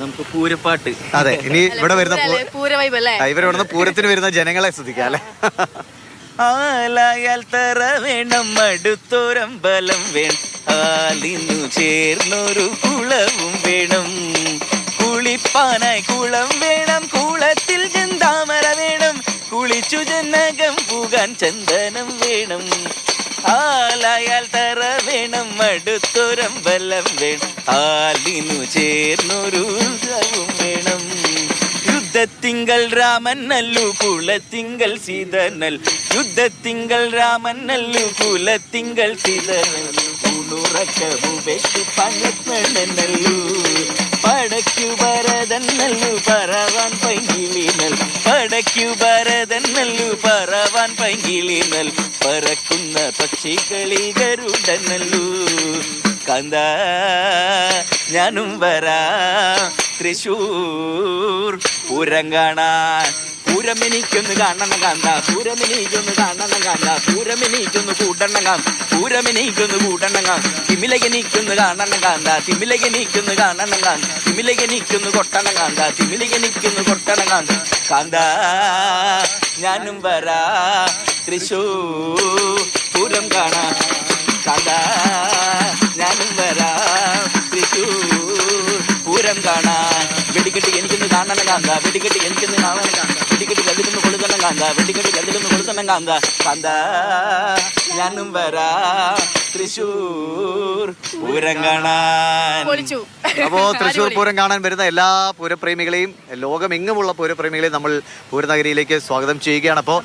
നമുക്ക് പൂരപ്പാട്ട്. അതെ ഇനി ഇവിടെ വരുന്ന പൂ- വൈബ് അല്ലേ? ഇവർ ഇവിടുന്ന് പൂരത്തിന് വരുന്ന ജനങ്ങളെ ശ്രദ്ധിക്കാം അല്ലെ? ആലായാൽ തറ വേണം ബലം വേണം. ആലിന്നു ചേർന്നൊരു കുളവും വേണം. കുളിപ്പാനായി കുളം വേണം കുളത്തിൽ ചെന്താമര വേണം. കുളിച്ചു ജനകം പൂകാൻ ചന്ദനം വേണം. ആലായാൽ തറ വേണം അടുത്തൊരമ്പലം വേണം. ആലിനു ചേർന്നൊരു ഉത്സവം വേണം. യുദ്ധത്തിങ്കൽ രാമൻ നല്ലു കുലത്തിങ്കൽ സീതനൽ. യുദ്ധത്തിങ്കൽ രാമൻ നല്ലു കുലത്തിങ്കൽ സീതനൽ. ഉണുറക്കമു വെട്ടി പണക്കണനല്ലു പടക്കു ഭരതൻ നല്ലു പറവാൻ പൈകിളിനൽ പടക്കു ഭരതൻ നല്ലു പറവാൻ പൈകിളിനൽ പറക്കുന്ന പക്ഷികളി ഗരുഡനല്ലു. കന്ത ഞാനും വരാ. തൃശൂർ പൂരം കാണാൻ പൂരമെനിക്കൊന്ന് കാണണം കാന്ത. പൂരമെനിക്കൊന്ന് കാണണം കാന്ത. പൂരമെനിക്കൊന്ന് കൂട്ടണം കാന്ത പൂരമെനിക്കൊന്ന് കൂട്ടണം കാന്ത തിമിലകനിക്കൊന്ന് കാണണം കാന്ത. തിമിലകനിക്കൊന്ന് കാണണം കാന്ത തിമിലകനിക്കൊന്ന് കൊട്ടണം കാന്ത. തിമിലകനിക്കൊന്ന് കൊട്ടണം കാന്ത കാന്ത ഞാനും വരാ. തൃശൂർ പൂരം കാണാൻ കാന്ത ഞാനും വരാ. തൃശൂർ പൂരം കാണാൻ. വെടിക്കെട്ടി എനിക്കൊന്ന് കാണണം കാന്ത. വെടിക്കെട്ടി എനിക്കൊന്ന് കാണണം കാന്ത. വെടിക്കെട്ടി കല്ലിലൊന്ന് കൊടുക്കണം കാന്ത. വെടിക്കെട്ടി കല്ലിലൊന്ന് കൊടുക്കണം കാന്ത. കാന്ത ഞാനും വരാ. തൃശൂർ പൂരം കാണാൻ. പൊളിച്ചു. അപ്പോ തൃശ്ശൂർ പൂരം കാണാൻ വരുന്ന എല്ലാ പൂരപ്രേമികളെയും ലോകമെങ്ങുമുള്ള പൂരപ്രേമികളെയും നമ്മൾ പൂരനഗരിയിലേക്ക് സ്വാഗതം ചെയ്യുകയാണ്. അപ്പോൾ